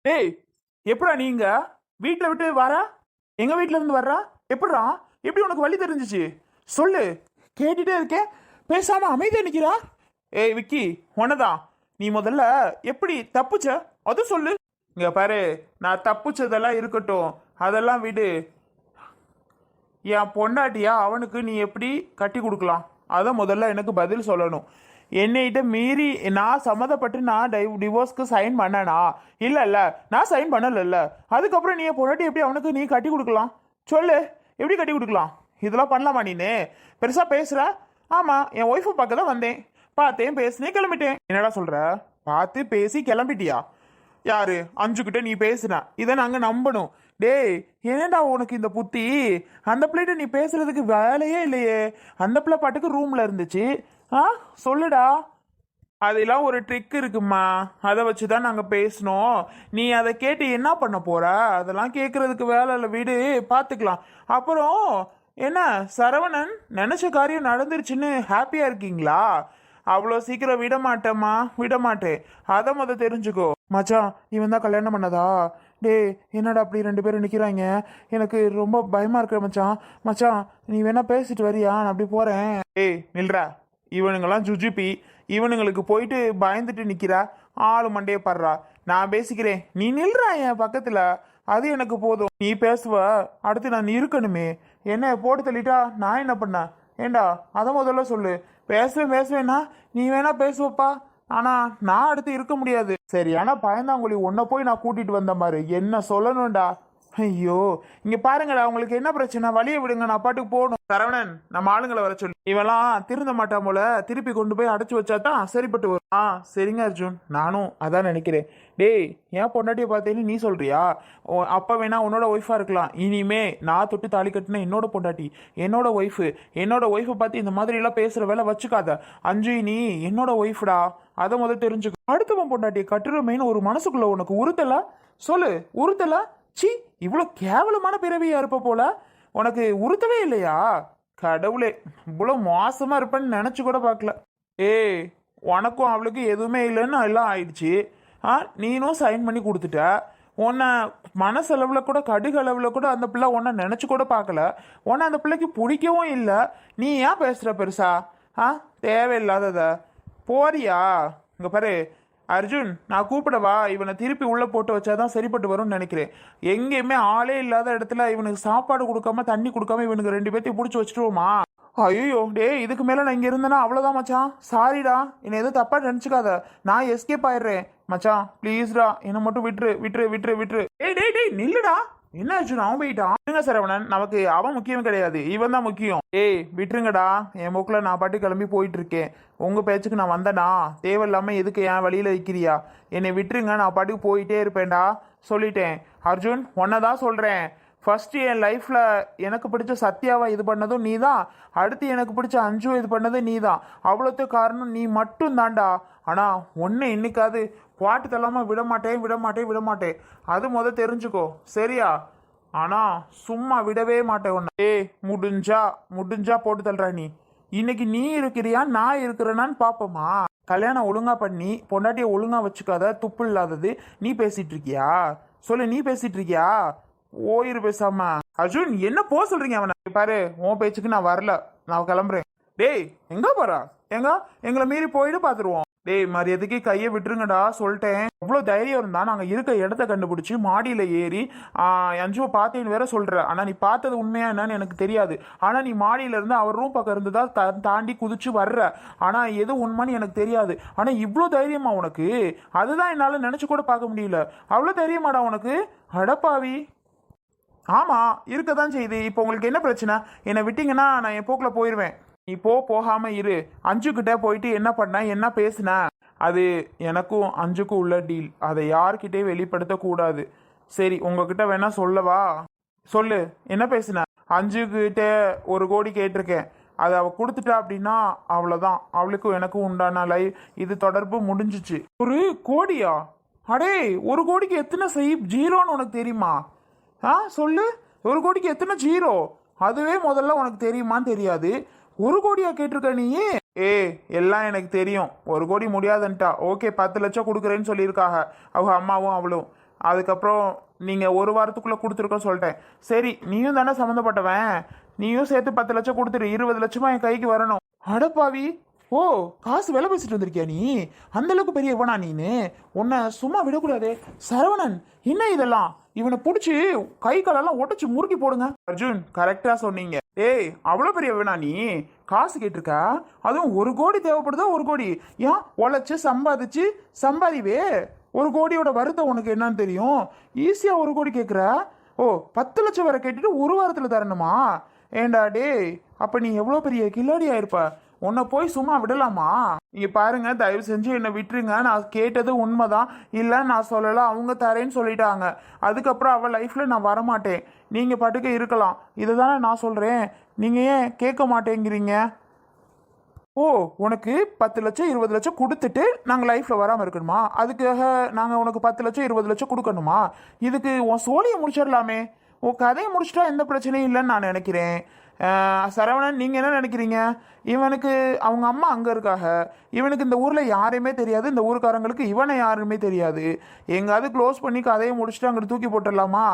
டேய் எப்படா நீங்க? வீட்டில் விட்டு வரா? எங்க வீட்டில இருந்து வர்றா? எப்படா எப்படி உனக்கு வழி தெரிஞ்சிச்சு? சொல்லு. கேட்டுட்டே இருக்கேன் பேசாம அமைதியா நிக்கிறா? ஏய் விக்கி உனதான் நீ முதல்ல எப்படி தப்புச்ச? அது சொல்லு. இங்க பாரு நான் தப்புச்சதெல்லாம் இருக்கட்டும். அதெல்லாம் விடு. என் பொண்டாட்டியா அவனுக்கு நீ எப்படி கட்டி கொடுக்கலாம்? அதை முதல்ல எனக்கு பதில் சொல்லணும். என்னைகிட்ட மீறி நான் சம்மதப்பட்டு நான் டை டிவோர்ஸ்க்கு சைன் பண்ணனா? இல்லை இல்லை நான் சைன் பண்ணலைல்ல. அதுக்கப்புறம் நீ என் பொண்டாட்டி எப்படி அவனுக்கு நீ கட்டி கொடுக்கலாம்? சொல்லு. எப்படி கட்டி கொடுக்கலாம்? இதெல்லாம் பண்ணலாமா நீனு? பெருசாக பேசுகிற ஆமாம் என் ஒய்ஃபை பார்க்க தான் வந்தேன். பார்த்தேன் பேசினே கிளம்பிட்டேன். என்னடா சொல்கிற பார்த்து பேசி கிளம்பிட்டியா? யாரு? அஞ்சுக்கிட்ட நீ பேசுன. இதை நாங்கள் நம்பணும். டேய் என்னடா உனக்கு இந்த புத்தி? அந்த பிள்ளைகிட்ட நீ பேசுறதுக்கு வேலையே இல்லையே. அந்த பிள்ளை பாட்டுக்கு ரூம்ல இருந்துச்சு. ஆ சொல்லுடா. அதெல்லாம் ஒரு ட்ரிக் இருக்குமா? அதை வச்சு தான் நாங்கள் பேசினோம் நீ அதை கேட்டு என்ன பண்ண போற? அதெல்லாம் கேட்குறதுக்கு வேலை இல்லை வீடு. பார்த்துக்கலாம் அப்புறம் என்ன சரவணன் நினச்ச காரியம் நடந்துருச்சுன்னு ஹாப்பியாக இருக்கீங்களா? அவ்வளோ சீக்கிரம் விட மாட்டேம்மா. விட மாட்டேன். அதை முத தெரிஞ்சுக்கோ. மச்சான் இவன் தான் கல்யாணம் பண்ணதா? டேய் என்னடா அப்படி ரெண்டு பேரும் நிற்கிறாங்க எனக்கு ரொம்ப பயமாக இருக்கு மச்சான். மச்சான் நீ வேணா பேசிட்டு வரியா? நான் அப்படி போகிறேன் ஏய் நில்றா. இவனுங்கெல்லாம் ஜுஜுபி இவனுங்களுக்கு போயிட்டு பயந்துட்டு நிற்கிறா ஆளு மண்டையை படுறா. நான் பேசிக்கிறேன் நீ நில்றா என் பக்கத்தில்? அது எனக்கு போதும். நீ பேசுவ. அடுத்து நான் இருக்கணுமே. என்ன போட்டு தள்ளிட்டா நான் என்ன பண்ண? ஏண்டா அதை முதல்ல சொல்லு. பேசுவேன் பேசுவேன்னா நீ வேணா பேசுவப்பா. ஆனால் நான் அடுத்து இருக்க முடியாது. சரி ஆனால் பயந்தாங்குழி உன்னை போய் நான் கூட்டிகிட்டு வந்த மாதிரி என்ன சொல்லணும்டா? ஐயோ இங்க பாருங்கடா உங்களுக்கு என்ன பிரச்சனை? வழியை விடுங்க நான் பாட்டுக்கு போகணும். சரவணன் நம்ம ஆளுங்களை வர சொல்லி. இவெல்லாம் திருந்த மாட்டான் போல திருப்பி கொண்டு போய் அடைச்சு வச்சா தான் சரிப்பட்டு வரும். ஆ சரிங்க அர்ஜுன். நானும் அதான் நினைக்கிறேன். டேய் ஏன் பொண்டாட்டியை பார்த்தேன்னு நீ சொல்றியா? ஓ, வேணா உன்னோட ஒய்ஃபா இருக்கலாம். இனிமே நான் தொட்டு தாலி கட்டின என்னோட பொண்டாட்டி என்னோட ஒய்ஃபு என்னோட ஒய்ஃபை பார்த்து இந்த மாதிரி எல்லாம் பேசுற வேலை வச்சுக்காத. அஞ்சு நீ என்னோட ஒய்ஃப்டா அதை முதல்ல தெரிஞ்சுக்க. அடுத்தவன் பொண்டாட்டியை கட்டுறமேன்னு ஒரு மனசுக்குள்ள உனக்கு உறுத்தல? சொல்லு உறுத்தல? சி இவ்வளோ கேவலமான பிறவியா இருப்ப போல? உனக்கு உறுத்தவே இல்லையா? கடவுளே இவ்வளோ மோசமா இருப்பேன்னு நினச்சி கூட பார்க்கல. ஏய் உனக்கும் அவளுக்கு எதுவுமே இல்லைன்னு எல்லாம் ஆயிடுச்சு. ஆ நீனும் சைன் பண்ணி கொடுத்துட்ட. உன்னை மனசளவில் கூட கடுகளவில் கூட அந்த பிள்ளை உன்னை நினச்சி கூட பார்க்கல. உன்னை அந்த பிள்ளைக்கு பிடிக்கவும் இல்லை. நீ ஏன் பேசுகிற பெருசா? ஆ தேவையில்லாதத. போறியா? இங்கே பாரு அர்ஜுன் நான் கூப்பிடவா? இவனை திருப்பி உள்ளே போட்டு வச்சாதான் சரிப்பட்டு வரும்னு நினைக்கிறேன். எங்கேயுமே ஆளே இல்லாத இடத்துல இவனுக்கு சாப்பாடு கொடுக்காம தண்ணி கொடுக்காம இவனுக்கு ரெண்டு பேர்த்தையும் பிடிச்சி வச்சுட்டுவோமா ஐயோ டேய் இதுக்கு மேலே நான் இங்கே இருந்தேன்னா அவ்வளோதான் மச்சான். சாரிடா என்னை எதுவும் தப்பாக நினச்சிக்காத. நான் எஸ்கேப் ஆயிடுறேன். மச்சான் ப்ளீஸ்டா என்னை மட்டும் விட்டுரு விட்டுரு விட்டுரு விட்டுரு. ஏய் டேய் டேய் நில்லுடா. என்ன அர்ஜுன் அவன் போயிட்டான். இருங்க சரவணன். நமக்கு அவன் முக்கியம் கிடையாது. இவன் தான் முக்கியம். ஏய் விட்டுருங்கடா. என் மூக்கில் நான் பாட்டு கிளம்பி போயிட்டு இருக்கேன் உங்கள் பேச்சுக்கு நான் வந்தேனா? தேவையில்லாமல் எதுக்கு என் வழியில் வைக்கிறியா என்னை விட்டுருங்க. நான் பாட்டுக்கு போயிட்டே இருப்பேன்டா. சொல்லிட்டேன். அர்ஜுன் ஒன்றை தான் சொல்கிறேன் ஃபஸ்ட்டு என் லைஃப்பில் எனக்கு பிடிச்ச சத்யாவை இது பண்ணதும் நீ தான் அடுத்து எனக்கு பிடிச்ச அஞ்சு இது பண்ணதும் நீ தான் அவ்வளோத்து காரணம் நீ மட்டும் தான்டா ஆனால் ஒன்று இன்னைக்காவது பாட்டு தள்ளாமல் விட மாட்டேன் விட மாட்டேன் விட மாட்டேன். அது முத தெரிஞ்சுக்கோ. சரியா? ஆனால் சும்மா விடவே மாட்டேன் உன்னை. ஏ முடிஞ்சா முடிஞ்சா போட்டு தள்ளுற நீ. இன்னைக்கு நீ இருக்கிறியா நான் இருக்கிறேனான்னு பார்ப்போமா கல்யாணம் ஒழுங்கா பண்ணி பொண்டாட்டியை ஒழுங்கா வச்சுக்காத துப்பு இல்லாதது நீ பேசிட்டு இருக்கியா சொல்லு நீ பேசிட்டு இருக்கியா ஓயிரு பேசாம. அர்ஜுன் என்ன போ சொல்றீங்க அவனை? பாரு உன் பேச்சுக்கு நான் வரல. நான் கிளம்புறேன். டேய் எங்க போறா? எங்க? எங்களை மீறி போயிட்டு பார்த்துருவோம் டேய் மரியாதைக்கு கையை விட்டுருங்கடா சொல்லிட்டேன். அவ்வளோ தைரியம் இருந்தா நாங்கள் இருக்க இடத்த கண்டுபிடிச்சி மாடியில் ஏறி ஆஹ், அஞ்சுவை பார்த்தேன்னு வேற சொல்கிற ஆனால் நீ பார்த்தது உண்மையா என்னன்னு எனக்கு தெரியாது. ஆனால் நீ மாடியில இருந்து அவர் ரூம் பக்கம் இருந்து தான் தாண்டி குதிச்சு வர்ற. ஆனால் எது உண்மைன்னு எனக்கு தெரியாது. ஆனால் இவ்வளோ தைரியமா உனக்கு? அதுதான் என்னால் நினச்சி கூட பார்க்க முடியல. அவ்வளோ தைரியமாடா உனக்கு? அடப்பாவி ஆமாம் இருக்க தான் செய்யுது இப்போ உங்களுக்கு என்ன பிரச்சனை? என்னை விட்டிங்கன்னா நான் என் போக்கில் போயிடுவேன் நீ போ போகாம இரு. அஞ்சுக்கிட்ட போயிட்டு என்ன பண்ண என்ன பேசுன? அது எனக்கும் அஞ்சுக்கும் உள்ள டீல் அதை யார்கிட்டயும் வெளிப்படுத்தக்கூடாது சரி உங்ககிட்ட வேணா சொல்லவா? சொல்லு. என்ன பேசுன? அஞ்சுக்கிட்ட ஒரு கோடி கேட்டிருக்கேன். அதை அவ கொடுத்துட்டா அப்படின்னா அவ்வளோதான் அவளுக்கும் எனக்கும் உண்டான லைஃப் இது தொடர்பு முடிஞ்சிச்சு. ஒரு கோடியா? அடே ஒரு கோடிக்கு எத்தனை சைப் ஜீரோன்னு உனக்கு தெரியுமா? ஆ சொல்லு. ஒரு கோடிக்கு எத்தனை ஜீரோ? அதுவே முதல்ல உனக்கு தெரியுமான்னு தெரியாது. ஒரு கோடியா கேட்டிருக்க நீ ஏ எல்லாம் எனக்கு தெரியும். ஒரு கோடி முடியாதுன்ட்டா. ஓகே பத்து லட்சம் கொடுக்குறேன்னு சொல்லியிருக்காங்க அவங்க அம்மாவும் அவளும். அதுக்கப்புறம் நீங்கள் ஒரு வாரத்துக்குள்ளே கொடுத்துருக்க சொல்லிட்டேன். சரி நீயும் தானே சம்மந்தப்பட்டவன்? நீயும் சேர்த்து பத்து லட்சம் கொடுத்துரு. இருபது லட்சமாக என் கைக்கு வரணும். அடப்பாவி ஓ காசு விலை பேசிட்டு வந்திருக்கியா நீ? அந்த அளவுக்கு பெரிய இவனா நீனு? உன்னை சும்மா விடக்கூடாதே. சரவணன் என்ன இதெல்லாம்? இவனை பிடிச்சி கை காலெல்லாம் உடைச்சு முறுக்கி போடுங்க. அர்ஜுன் கரெக்டாக சொன்னீங்க. ஏய் அவ்வளோ பெரிய வேணா நீ? காசு கேட்டிருக்கா? அதுவும் ஒரு கோடி தேவைப்படுதா ஒரு கோடி? ஏன் உழைச்சி சம்பாதிச்சு சம்பாதிவே? ஒரு கோடியோட வருத்தம் உனக்கு என்னன்னு தெரியும்? ஈஸியாக ஒரு கோடி கேட்குற ஓ பத்து லட்சம் வரை கேட்டுட்டு ஒரு வாரத்தில் தரணுமா? ஏண்டா டேய் அப்போ நீ எவ்வளோ பெரிய கில்லாடி ஆயிருப்ப? உன்னை போய் சும்மா விடலாமா? நீங்கள் பாருங்க தயவு செஞ்சு என்னை விட்டுருங்க. நான் கேட்டது உண்மைதான். இல்லை நான் சொல்லலை. அவங்க தரேன்னு சொல்லிட்டாங்க. அதுக்கப்புறம் அவள் லைஃப்பில் நான் வரமாட்டேன். நீங்கள் பாட்டுக்கு இருக்கலாம். இதை தானே நான் சொல்கிறேன் நீங்கள் ஏன் கேட்க மாட்டேங்கிறீங்க? ஓ உனக்கு பத்து லட்சம் இருபது லட்சம் கொடுத்துட்டு நாங்கள் லைஃப்பில் வராமல் இருக்கணுமா? அதுக்காக நாங்கள் உனக்கு பத்து லட்சம் இருபது லட்சம் கொடுக்கணுமா? இதுக்கு உன் சோழியை முடிச்சிடலாமே. உன் கதையை முடிச்சிட்டா எந்த பிரச்சனையும் இல்லைன்னு நான் நினைக்கிறேன். சரவணன் நீங்கள் என்ன நினைக்கிறீங்க? இவனுக்கு அவங்க அம்மா அங்கே இருக்காக. இவனுக்கு இந்த ஊரில் யாரையுமே தெரியாது. இந்த ஊருக்காரங்களுக்கு இவனை யாருமே தெரியாது. எங்காவது க்ளோஸ் பண்ணி கதையை முடிச்சுட்டு அங்கிட்டு தூக்கி போட்டுடலாமா?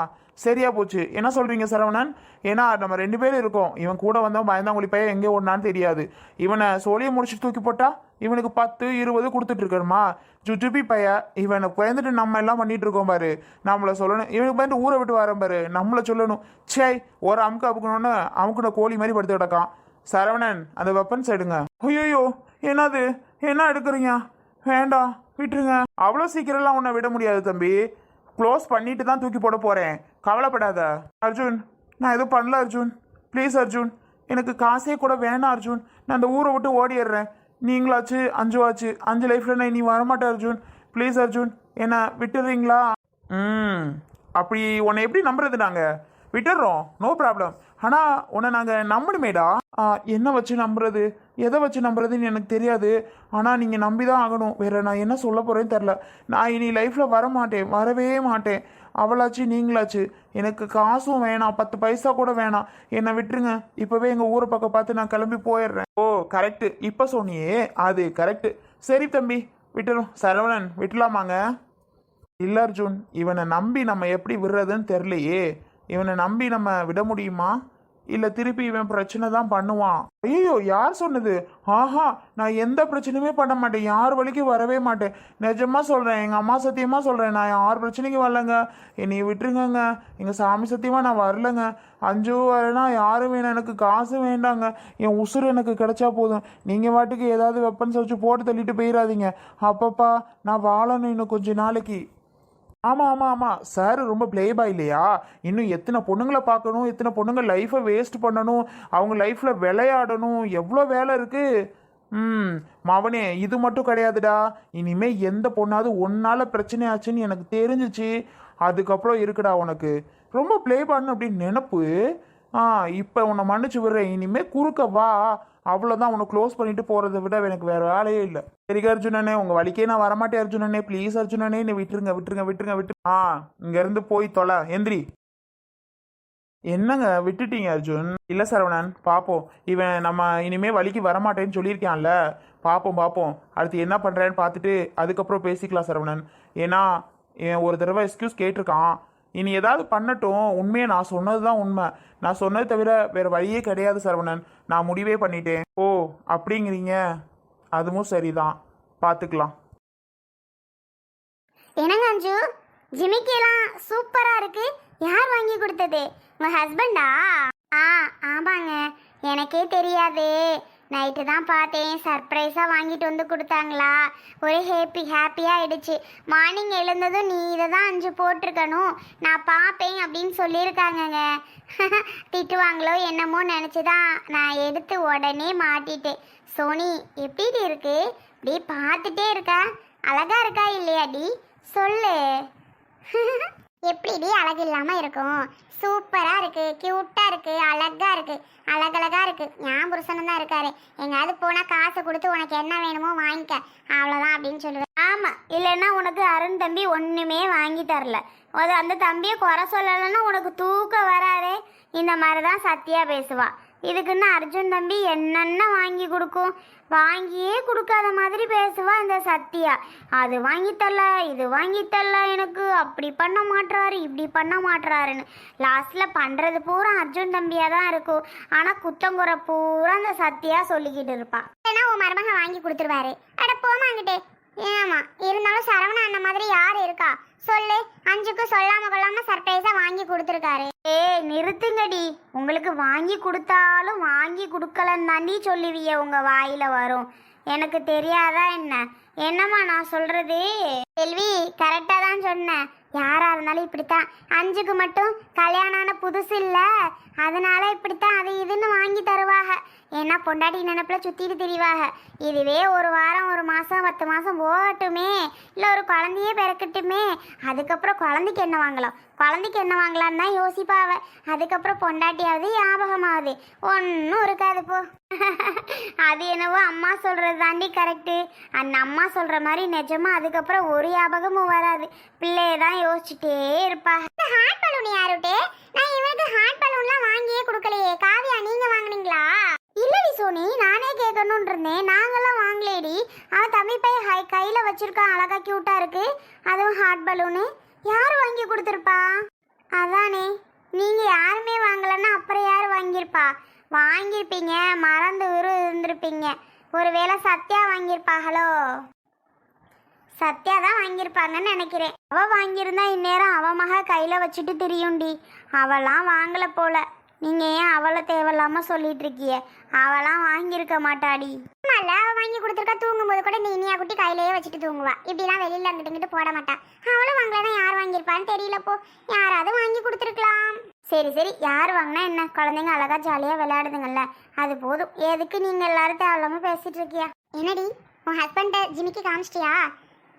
சரியா போச்சு. என்ன சொல்கிறீங்க சரவணன்? ஏன்னா நம்ம ரெண்டு பேரும் இருக்கோம். இவன் கூட வந்தவன் பயந்தாங்குழி பையன் எங்கே ஓடனான்னு தெரியாது. இவனை சோழியை முடிச்சுட்டு தூக்கி போட்டா இவனுக்கு பத்து இருபது கொடுத்துட்டு இருக்கணுமா? ஜுஜுபி பைய இவனை பயந்துட்டு நம்ம எல்லாம் பண்ணிட்டு இருக்கோம் பாரு. நம்மளை சொல்லணும். இவனுக்கு பயந்து ஊரை விட்டு வரேன் பாரு. நம்மளை சொல்லணும். சே ஒரு அமுக்கு அமுக்கணும்னு அமுக்குன கோழி மாதிரி படுத்து கிடக்கான். சரவணன் அந்த வெப்பன்ஸ் எடுங்க ஐயோ என்னது? என்ன எடுக்கிறீங்க? வேண்டாம் விட்டுருங்க. அவ்வளோ சீக்கிரம்லாம் உன்னை விட முடியாது தம்பி. க்ளோஸ் பண்ணிட்டு தான் தூக்கி போட போகிறேன் கவலைப்படாத. அர்ஜுன் நான் எதுவும் பண்ணல அர்ஜுன். ப்ளீஸ் அர்ஜுன். எனக்கு காசே கூட வேணாம் அர்ஜுன். நான் அந்த ஊரை விட்டு ஓடிடுறேன். நீங்களாச்சு அஞ்சு ஆச்சு அஞ்சு லைஃப்ல நான் நீ வரமாட்டேன் அர்ஜுன். ப்ளீஸ் அர்ஜுன். என்ன விட்டுறீங்களா? ம். அப்படி உன்னை எப்படி நம்புறது நாங்கள் விட்டுடுறோம் நோ ப்ராப்ளம் ஆனால் உன்னை நாங்கள் நம்பணுமேடா. என்ன வச்சு நம்புறது? எதை வச்சு நம்புறதுன்னு எனக்கு தெரியாது. ஆனால் நீங்கள் நம்பி தான் ஆகணும். வேறு நான் என்ன சொல்ல போகிறேன்னு தெரில நான் இனி லைஃப்பில் வர மாட்டேன் வரவே மாட்டேன். அவளாச்சு நீங்களாச்சு. எனக்கு காசும் வேணாம். பத்து பைசா கூட வேணாம். என்னை விட்டுருங்க. இப்போவே எங்கள் ஊரை பக்கம் பார்த்து நான் கிளம்பி போயிடுறேன். ஓ கரெக்டு இப்போ சொன்னியே. அது கரெக்டு சரி தம்பி விட்டுரும் சரவணன் விட்டுலாமாங்க? இல்ல அர்ஜுன் இவனை நம்பி நம்ம எப்படி விடுறதுன்னு தெரிலையே இவனை நம்பி நம்ம விட முடியுமா? இல்ல திருப்பி இவன் பிரச்சனை தான் பண்ணுவான். ஐயோ யார் சொன்னது? ஆஹா நான் எந்த பிரச்சனையுமே பண்ண மாட்டேன். யார் வழிக்கு வரவே மாட்டேன். நிஜமா சொல்றேன் எங்க அம்மா சத்தியமா சொல்றேன் நான் யார் பிரச்சனைக்கு வரலங்க? என்னை விட்டுருங்கங்க. எங்க சாமி சத்தியமா நான் வரலங்க. அஞ்சு வரனா யாரும் வேணாம்? எனக்கு காசு வேண்டாங்க. என் உசுறு எனக்கு கிடைச்சா போதும். நீங்க வாட்டுக்கு ஏதாவது வெப்பன்ஸ் வச்சு போட்டு தள்ளிட்டு போயிடாதீங்க அப்பப்பா நான் வாழணும் இன்னும் கொஞ்ச நாளைக்கு. ஆமாம் ஆமாம் ஆமாம் சார் ரொம்ப பிளேபா இல்லையா? இன்னும் எத்தனை பொண்ணுங்களை பார்க்கணும் எத்தனை பொண்ணுங்க லைஃப்பை வேஸ்ட் பண்ணணும் அவங்க லைஃப்பில் விளையாடணும் எவ்வளோ வேலை இருக்குது ம் மவனே இது மட்டும் கிடையாதுடா. இனிமேல் எந்த பொண்ணாவது ஒன்னால் பிரச்சனை ஆச்சுன்னு எனக்கு தெரிஞ்சிச்சு. அதுக்கப்புறம் இருக்குடா உனக்கு. ரொம்ப பிளேபான்னு அப்படின்னு நினப்பு. ஆ இப்போ உன்னை மன்னிச்சு விடுறேன். இனிமேல் குறுக்க வா. அவ்வளோதான் உன்னை க்ளோஸ் பண்ணிட்டு போகிறத விட எனக்கு வேறு வேலையே இல்லை. சரிங்க அர்ஜுனனே உங்கள் வழிக்கே நான் வரமாட்டேன் அர்ஜுனனே. ப்ளீஸ் அர்ஜுனனே நீ விட்டுருங்க விட்டுருங்க விட்டுருங்க விட்டு. ஆ இங்கேருந்து போய் தொலை. எந்திரி. என்னங்க விட்டுட்டீங்க அர்ஜுன்? இல்லை சரவணன் பார்ப்போம் இவன் நம்ம இனிமே வழிக்கு வரமாட்டேன்னு சொல்லியிருக்கான்ல. பார்ப்போம் பார்ப்போம் அடுத்து என்ன பண்ணுறேன்னு பார்த்துட்டு அதுக்கப்புறம் பேசிக்கலாம் சரவணன். ஏன்னா என் ஒரு தடவை எக்ஸ்கியூஸ் கேட்டிருக்கான். இனி ஏதாவது பண்ணட்டும். உண்மையை நான் சொன்னது தான் உண்மை. நான் சொன்னது தவிர வேறு வழியே கிடையாது சரவணன். நான் முடிவே பண்ணிட்டேன். ஓ அப்படிங்கிறீங்க. அதுவும் சரிதான். பார்த்துக்கலாம் என்னங்க அஞ்சு? ஜிமிக்கெல்லாம் சூப்பராக இருக்கு. யார் வாங்கி கொடுத்தது? உங்கள் ஹஸ்பண்டா ஆ ஆமாங்க. எனக்கே தெரியாதே. நைட்டு தான் பார்த்தேன். சர்ப்ரைஸாக வாங்கிட்டு வந்து கொடுத்தாங்களா? ஒரே ஹேப்பி ஹாப்பியாக ஆயிடுச்சு. மார்னிங் எழுந்ததும் நீ இதை தான் அஞ்சு போட்டிருக்கணும். நான் பார்ப்பேன் அப்படின்னு சொல்லியிருக்காங்கங்க. திட்டுவாங்களோ என்னமோ நினச்சி தான் நான் எடுத்து உடனே மாட்டிட்டேன். சோனி எப்படி இருக்கு? அப்படியே பார்த்துட்டே இருக்கா? அழகா இருக்கா இல்லையாடி சொல்லு. எப்படிடி அழகு இல்லாமல் இருக்கும்? சூப்பராக இருக்குது க்யூட்டாக இருக்குது அழகாக இருக்குது அழகழகாக இருக்குது என் புருஷனும் தான் இருக்காரு. எங்கேயாவது போனால் காசு கொடுத்து உனக்கு என்ன வேணுமோ வாங்கிக்க. அவ்வளோதான் அப்படின்னு சொல்லுவேன். ஆமாம் இல்லைன்னா உனக்கு அருண் தம்பி ஒன்றுமே வாங்கி தரல. அது அந்த தம்பியை குறை சொல்லலைன்னா உனக்கு தூக்கம் வராதே. இந்த மாதிரி தான் சத்தியா பேசுவாள் இதுக்குன்னு அர்ஜுன் தம்பி என்னென்ன வாங்கி கொடுக்கும்? வாங்கியே கொடுக்காத மாதிரி பேசுவா இந்த சத்யா. அது வாங்கி தரல இது வாங்கி தரல எனக்கு. அப்படி பண்ண மாட்டுறாரு இப்படி பண்ண மாட்டுறாருன்னு லாஸ்ட்ல பண்றது பூரா அர்ஜுன் தம்பியா தான் இருக்கும். ஆனா குத்தங்குறை பூரா அந்த சத்யா சொல்லிக்கிட்டு இருப்பா. ஏன்னா உன் மருமகன் வாங்கி கொடுத்துருவாரு. அட போமாங்கிட்டே ஏமா இருந்தாலும் சரவணா அண்ணன் மாதிரி யார் இருக்கா? சொல்லு. அஞ்சுக்கு சொல்லாம கொள்ளாம சர்ப்ரைஸா வாங்கி கொடுத்துருக்காரு. ஏய் நிறுத்துங்கடி. உங்களுக்கு வாங்கி கொடுத்தாலும் வாங்கி கொடுக்கலன்னு தாண்டி சொல்லுவிய உங்க வாயில வரும். எனக்கு தெரியாதா என்ன? என்னம்மா நான் சொல்றது? செல்வி கரெக்டா தான் சொன்னேன் யாராக இருந்தாலும் இப்படித்தான். அஞ்சுக்கு மட்டும் கல்யாணம் ஆன புதுசு இல்லை. அதனால இப்படித்தான் அது இதுன்னு வாங்கி தருவாக. ஏன்னா பொண்டாட்டி நினைப்புல சுற்றிட்டு திரிவாக. இதுவே ஒரு வாரம் ஒரு மாதம் பத்து மாதம் போகட்டுமே இல்லை ஒரு குழந்தையே பிறக்கட்டுமே. அதுக்கப்புறம் குழந்தைக்கு என்ன வாங்கலாம்? குழந்தைக்கு என்ன வாங்கலான்னு தான் யோசிப்பாவ. அதுக்கப்புறம் பொண்டாட்டியாவது ஞாபகமாவது ஒன்றும் இருக்காது போ அது என்னவோ அம்மா சொல்கிறது தாண்டி கரெக்டு அந்த அம்மா சொல்கிற மாதிரி நிஜமா அதுக்கப்புறம் ஒரு ஞாபகமும் வராது. பிள்ளைய தான் யோசிச்சுட்டே இருப்பா. ஹார்ட் பலூன் யாருட்டே? நான் இவனுக்கு ஹார்ட் பலூன்லாம் வாங்கியே கொடுக்கலையே. காவியா நீங்கள் வாங்குனீங்களா? இல்லடி சோனி நானே கேட்கணும்னு இருந்தேன். நாங்களாம் வாங்கலேடி அவன் தம்பி பையன் ஹை கையில் வச்சிருக்கான். அழகா க்யூட்டாக இருக்குது அதுவும் ஹார்ட் பலூனு யார் வாங்கி கொடுத்துருப்பா? அதானே நீங்கள் யாருமே வாங்கலைன்னா அப்புறம் யார் வாங்கியிருப்பா? வாங்கியிருப்பீங்க மறந்து விரு இருந்திருப்பீங்க. ஒருவேளை சத்யா வாங்கியிருப்பாங்களோ சத்யா தான் வாங்கியிருப்பாங்கன்னு நினைக்கிறேன். அவள் வாங்கியிருந்தா இந்நேரம் அவள் மக கையில் வச்சுட்டு தெரியும்டி. அவெல்லாம் வாங்கலை போல. நீங்க ஏன் அவளை தேவையில்லாம சொல்லிட்டு இருக்கிய அவளாம் வாங்கியிருக்க மாட்டாடி. ஆமால அவ வாங்கி கொடுத்துருக்கா. தூங்கும்போது கூட நீ இனியா குட்டி கையிலேயே வச்சுட்டு தூங்குவா. இப்படிலாம் வெளியில அங்கிட்டு இங்கிட்டு போட மாட்டா. அவளும் வாங்கலன்னா யார் வாங்கியிருப்பான்னு தெரியல போ. யாராவது வாங்கி கொடுத்துருக்கலாம். சரி சரி. யார் வாங்கினா என்ன? குழந்தைங்க அழகா ஜாலியா விளையாடுதுங்கல்ல. அது போதும். எதுக்கு நீங்க எல்லாரும் தேவையில்லாம பேசிட்டு இருக்கியா என்னடி உன் ஹஸ்பண்ட ஜிமிக்கு காமிச்சிட்டியா?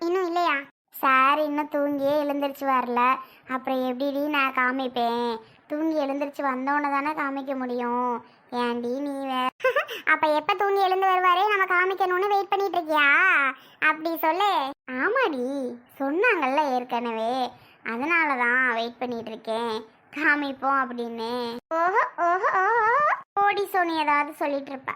இன்னும் இல்லையா? சார் இன்னும் தூங்கியே எழுந்திரிச்சு வரல. அப்புறம் எப்படிடி நான் காமிப்பேன்? தூங்கி எழுந்திரிச்சு வந்தோன்னு தானே காமிக்க முடியும். ஏன்டி நீ வே அப்ப எப்ப தூங்கி எழுந்து வருவாரே? நம்ம காமிக்கணும்னு வெயிட் பண்ணிட்டு இருக்கியா அப்படி சொல்லு. ஆமாடி சொன்னாங்கல்ல ஏற்கனவே. அதனால தான் வெயிட் பண்ணிட்டு இருக்கேன் காமிப்போம் அப்படின்னு. ஓஹோ ஓஹோ ஓஹோ. ஓடி சோனி ஏதாவது சொல்லிட்டு இருப்பா